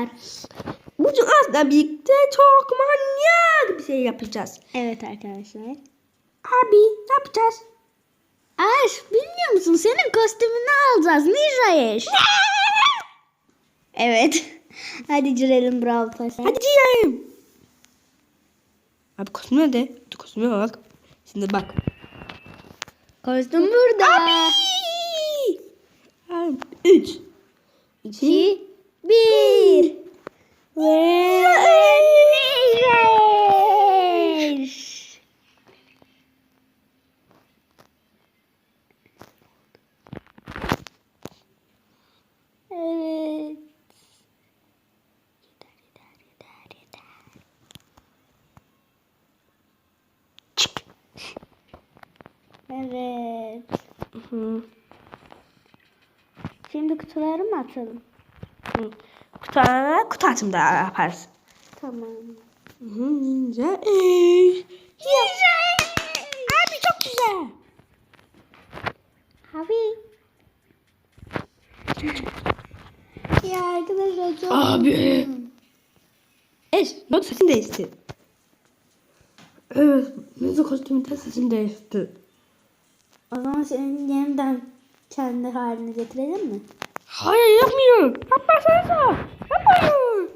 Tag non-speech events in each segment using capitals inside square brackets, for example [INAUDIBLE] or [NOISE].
kadar. Bugün Aslı birlikte çok manyak bir şey yapacağız. Evet arkadaşlar. Abi ne yapacağız? Aş bilmiyor musun? Senin kostümünü alacağız. Ninja Ash. evet. Hadi girelim Brawl Pass'a. Hadi girelim. Abi kostüm nerede? Dur kostüme bak. Şimdi bak. Kostüm burada. Abi. Üç. İki. 2 1 Ash. Evet. Evet. Hı. Şimdi kutuları mı atalım? Hı. Kutu, kutu açımda yaparız. Tamam. Ace. Ninja Abi çok güzel. Abi. ya arkadaşlar çok Abi. Eş, bak sesin değişti. Evet, Ninja kostümünde sesin değişti. O zaman senin yeniden kendi haline getirelim mi? Hayır yapmıyorum. Yapmasanıza. Yapmayın.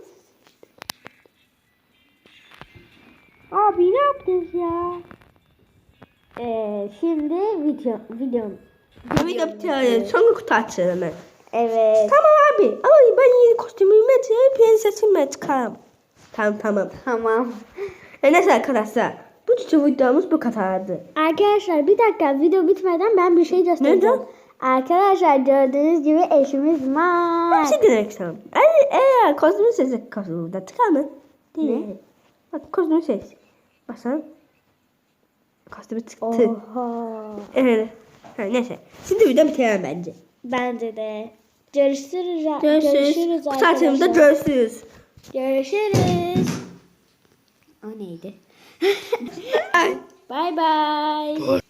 Abi ne yaptınız ya? Ee, şimdi video video. De bitiyor. Sonra kutu açalım hemen. Evet. Tamam abi. Ama ben yeni kostümümü çıkarıp prensesime çıkarım. Tamam tamam. Tamam. E neyse arkadaşlar. Bu videomuz bu kadardı. Arkadaşlar bir dakika video bitmeden ben bir şey göstereceğim. Neden? Arkadaşlar gördüğünüz gibi eşimiz var. demek istiyorum. Eğer, eğer kostümü sesi kostümü çıkar mı? Değil. Ne? Bak kostümü ses. Baksana. Kostümü çıktı. Oha. Evet. Ha, neyse. Şimdi video bitirelim bence. Bence de. Görüşürüz. Görüşürüz. Kutu arkadaşlar. görüşürüz. Görüşürüz. O neydi? Ay. [LAUGHS] Bye bye.